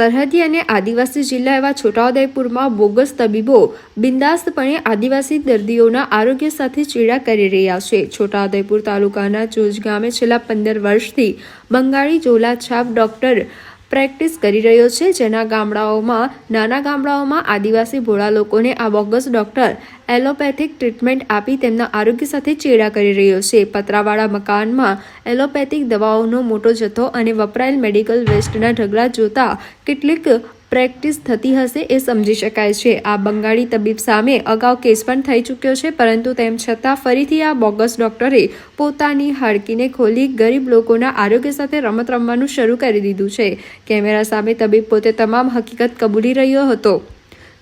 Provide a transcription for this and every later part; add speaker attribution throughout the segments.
Speaker 1: સરહદી અને આદિવાસી જિલ્લા એવા છોટાઉદેપુરમાં બોગસ તબીબો બિંદાસ્તપણે આદિવાસી દર્દીઓના આરોગ્ય સાથે ચેડા કરી રહ્યા છે. છોટાઉદેપુર તાલુકાના ચોજ ગામે છેલ્લા પંદર વર્ષથી બંગાળી જોલા છાપ ડોક્ટર પ્રેક્ટિસ કરી રહ્યો છે, જેના ગામડાઓમાં, નાના ગામડાઓમાં આદિવાસી ભોળા લોકોને આ બોગસ ડોક્ટર એલોપેથિક ટ્રીટમેન્ટ આપી તેમના આરોગ્ય સાથે ચેડા કરી રહ્યો છે. પતરાવાળા મકાનમાં એલોપેથિક દવાઓનો મોટો જથ્થો અને વપરાયેલ મેડિકલ વેસ્ટના ઢગલા જોતા કેટલીક પ્રેક્ટિસ થતી હશે એ સમજી શકાય છે. આ બંગાળી તબીબ સામે અગાઉ કેસ પણ થઈ ચૂક્યો છે, પરંતુ તેમ છતાં ફરીથી આ બોગસ ડોક્ટરે પોતાની હાડકીને ખોલી ગરીબ લોકોના આરોગ્ય સાથે રમત રમવાનું શરૂ કરી દીધું છે. કેમેરા સામે તબીબ પોતે તમામ હકીકત કબૂલી રહ્યો હતો.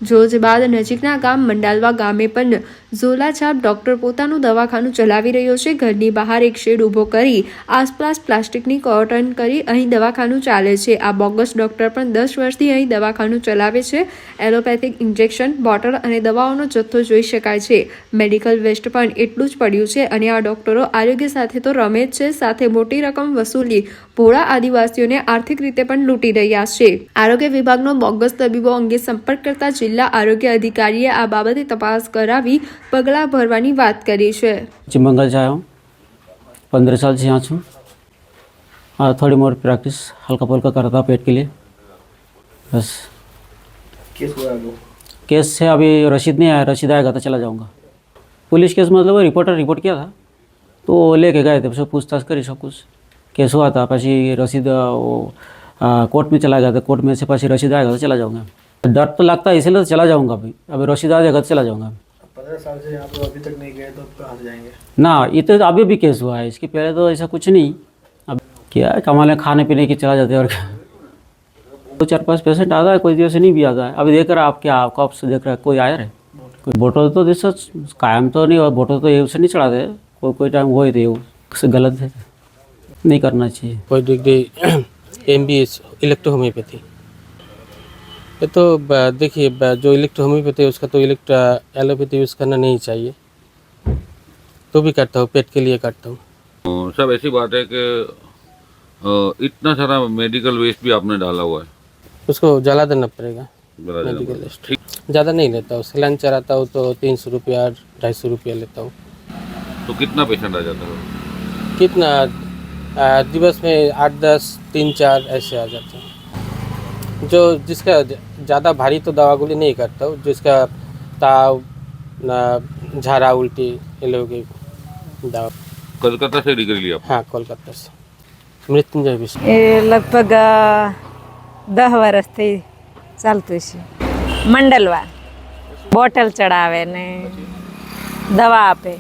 Speaker 1: જોજ બાદ નજીકના ગામ મંડાલવા ગામે પણ ઝોલાછાપ ડોક્ટર પોતાનું દવાખાનું ચલાવી રહ્યો છે. ઘરની બહાર એક શેડ ઊભો કરી આસપાસ પ્લાસ્ટિકની કોટન કરી અહીં દવાખાનું ચાલે છે. આ બોગસ ડોક્ટર પણ દસ વર્ષથી અહીં દવાખાનું ચલાવે છે. એલોપેથિક ઇન્જેક્શન, બોટલ અને દવાઓનો જથ્થો જોઈ શકાય છે. મેડિકલ વેસ્ટ પણ એટલું જ પડ્યું છે અને આ ડોક્ટરો આરોગ્ય સાથે તો રમે જ છે, સાથે મોટી રકમ વસૂલી ભોળા આદિવાસીઓને આર્થિક રીતે પણ લૂંટી રહ્યા છે. આરોગ્ય વિભાગનો બોગસ તબીબો અંગે સંપર્ક કરતા જિલ્લા આરોગ્ય અધિકારીએ આ બાબતે તપાસ કરાવી પગલાં ભરવાની વાત કરી છે
Speaker 2: पश्चिम बंगाल से आया हूँ पंद्रह साल से यहाँ छूँ हाँ थोड़ी मोटी प्रैक्टिस हल्का फुल्का करता था पेट के लिए बस
Speaker 3: केस हुआ है वो
Speaker 2: केस से अभी रसीद नहीं आया रसीद आएगा तो चला जाऊँगा पुलिस केस मतलब वो रिपोर्टर रिपोर्ट किया था तो वो लेके गए थे सब पूछताछ करी सब कुछ केस हुआ था પછી रसीद वो आ, कोर्ट में चला गया था कोर्ट में से પછી रसीद आएगा तो चला जाऊँगा डर तो लगता है इसलिए तो चला जाऊँगा अभी अभी रसीद आ जाएगा तो चला जाऊँगा
Speaker 3: पंद्रह साल से यहाँ पे अभी तक नहीं गए तो कहाँ से जाएँगे?
Speaker 2: ना ये तो अभी भी केस हुआ है। इसके पहले तो ऐसा कुछ नहीं। अब क्या है कमाने खाने पीने की चला जाते हैं और क्या। दो चार पाँच पेशेंट आता है कोई दिवस नहीं भी आता है। अभी देख रहा है आप क्या आपका आपसे देख रहा है कोई आया है कोई बोटल तो जैसा कायम तो नहीं और बोटल तो ये उसे नहीं चढ़ाते। कोई कोई टाइम हो तो ये गलत है। नहीं करना चाहिए।
Speaker 4: कोई degree M B S electro homeopathy ये तो देखिए जो इलेक्ट्रो होम्योपैथी है उसका तो इलेक्ट्रो एलोपैथी यूज़ करना नहीं चाहिए। तो भी करता हूँ पेट के लिए करता हूँ।
Speaker 5: सब ऐसी बात है कि इतना सारा मेडिकल वेस्ट भी आपने डाला हुआ है।
Speaker 4: उसको जला देना पड़ेगा मेडिकल वेस्ट। ज़्यादा नहीं लेता हूँ सलाइन चढ़ाता हूँ तो तीन सौ रुपया ढाई सौ रुपया लेता हूँ।
Speaker 5: तो कितना पेशेंट आ जाता है?
Speaker 4: कितना? दिवस में आठ दस तीन चार ऐसे आ जाते हैं। जो जिसका ज़्यादा भारी तो दवा गोली नहीं करता हूँ जिसका ताव ना, झाड़ा उल्टी ये लोग की दवा
Speaker 5: कलकत्ता से डिग्री ली आप
Speaker 4: हाँ कोलकाता से मृत्युंजय विश्व
Speaker 6: એ લગભગ અ, દહ વર્ષથી ચાલતું છે મંડલવા બોટલ ચડાવે ને દવા આપે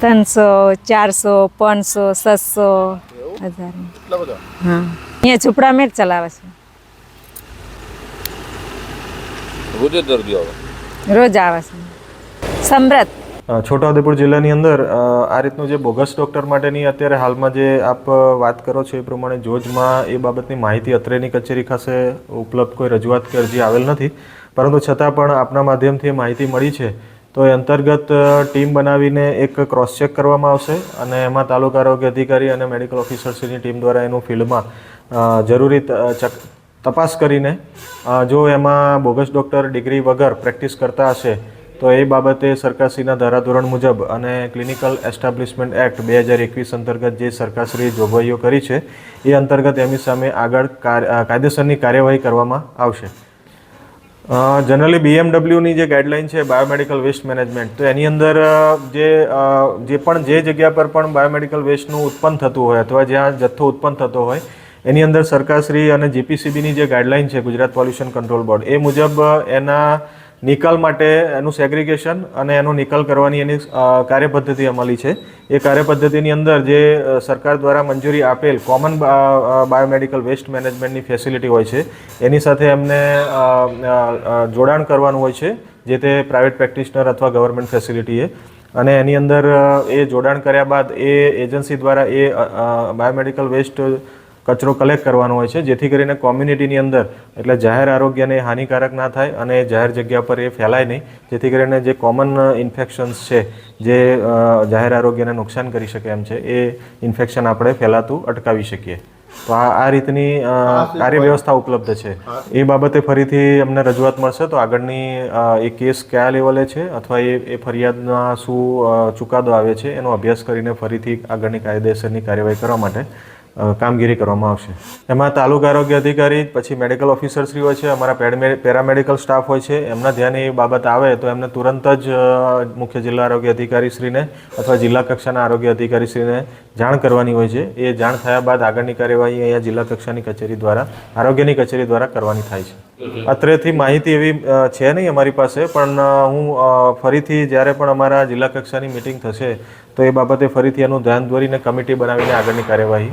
Speaker 6: ત્રણસો ચારસો પાંચસો છસો હજાર હા અહીંયા ઝૂંપડા મેળ ચલાવે છે
Speaker 5: રોજ જ આવે.
Speaker 6: રોજ આવે છે. સમરથ
Speaker 7: છોટાઉદેપુર જિલ્લાની અંદર આ રીતનું જે બોગસ ડૉક્ટર માટેની અત્યારે હાલમાં જે આપ વાત કરો છો એ પ્રમાણે જોજમાં એ બાબતની માહિતી અત્રેની કચેરી ખાસે ઉપલબ્ધ કોઈ રજૂઆત કે અરજી આવેલ નથી. પરંતુ છતાં પણ આપના માધ્યમથી એ માહિતી મળી છે. તો એ અંતર્ગત ટીમ બનાવીને એક ક્રોસ ચેક કરવામાં આવશે અને એમાં તાલુકા આરોગ્ય અધિકારી અને મેડિકલ ઓફિસર્સની ટીમ દ્વારા એનું ફિલ્ડમાં જરૂરી તપાસ કરીને જો એમાં બોગસ ડૉક્ટર ડિગ્રી વગર પ્રેક્ટિસ કરતા હશે, તો એ બાબતે સરકારશ્રીના ધારાધોરણ મુજબ અને ક્લિનિકલ એસ્ટાબ્લિશમેન્ટ એક્ટ બે હજાર એકવીસ અંતર્ગત જે સરકારશ્રીએ જોગવાઈઓ કરી છે, એ અંતર્ગત એમની સામે આગળ કાયદેસરની કાર્યવાહી કરવામાં આવશે. જનરલી બીએમડબલ્યુની જે ગાઈડલાઇન છે બાયોમેડિકલ વેસ્ટ મેનેજમેન્ટ, તો એની અંદર જે જે પણ જે જગ્યા પર પણ બાયોમેડિકલ વેસ્ટનું ઉત્પન્ન થતું હોય અથવા જ્યાં જથ્થો ઉત્પન્ન થતો હોય એની અંદર સરકારશ્રી અને જીપીસીબીની જે ગાઈડલાઇન છે, ગુજરાત પોલ્યુશન કંટ્રોલ બોર્ડ એ મુજબ એના નિકાલ માટે એનું સેગ્રિગેશન અને એનો નિકાલ કરવાની એની કાર્યપદ્ધતિ અમલી છે. એ કાર્યપદ્ધતિની અંદર જે સરકાર દ્વારા મંજૂરી આપેલ કોમન બાયોમેડિકલ વેસ્ટ મેનેજમેન્ટની ફેસિલિટી હોય છે, એની સાથે એમને જોડાણ કરવાનું હોય છે, જે તે પ્રાઇવેટ પ્રેક્ટિશનર અથવા ગવર્મેન્ટ ફેસિલિટીએ અને એની અંદર એ જોડાણ કર્યા બાદ એ એજન્સી દ્વારા એ બાયોમેડિકલ વેસ્ટ કચરો કલેક્ટ કરવાનો હોય છે. જેથી કરીને કોમ્યુનિટીની અંદર એટલે જાહેર આરોગ્યને હાનિકારક ના થાય અને જાહેર જગ્યા પર એ ફેલાય નહીં. જેથી કરીને જે કોમન ઇન્ફેક્શન્સ છે જે જાહેર આરોગ્યને નુકસાન કરી શકે એમ છે એ ઇન્ફેક્શન આપણે ફેલાતું અટકાવી શકીએ. તો આ આ રીતની કાર્ય વ્યવસ્થા ઉપલબ્ધ છે. એ બાબતે ફરીથી અમને રજૂઆત મળશે તો આગળની એ કેસ કયા લેવલે છે અથવા એ એ ફરિયાદના શું ચુકાદો આવે છે એનો અભ્યાસ કરીને ફરીથી આગળની કાયદેસરની કાર્યવાહી કરવા માટે કામગીરી કરવામાં આવશે. એમાં તાલુકા આરોગ્ય અધિકારી, પછી મેડિકલ ઓફિસર શ્રી હોય છે, અમારા પેરામેડિકલ સ્ટાફ હોય છે, એમના ધ્યાને એ બાબત આવે તો એમને તુરંત જ મુખ્ય જિલ્લા આરોગ્ય અધિકારીશ્રીને અથવા જિલ્લા કક્ષાના આરોગ્ય અધિકારી શ્રીને જાણ કરવાની હોય છે. એ જાણ થયા બાદ આગળની કાર્યવાહી અહીંયા જિલ્લા કક્ષાની કચેરી દ્વારા, આરોગ્યની કચેરી દ્વારા કરવાની થાય છે. અત્રેથી માહિતી એવી છે નહીં અમારી પાસે, પણ હું ફરીથી જ્યારે પણ અમારા જિલ્લા કક્ષાની મિટિંગ થશે, તો એ બાબતે ફરીથી એનું ધ્યાન દોરીને કમિટી બનાવીને આગળની કાર્યવાહી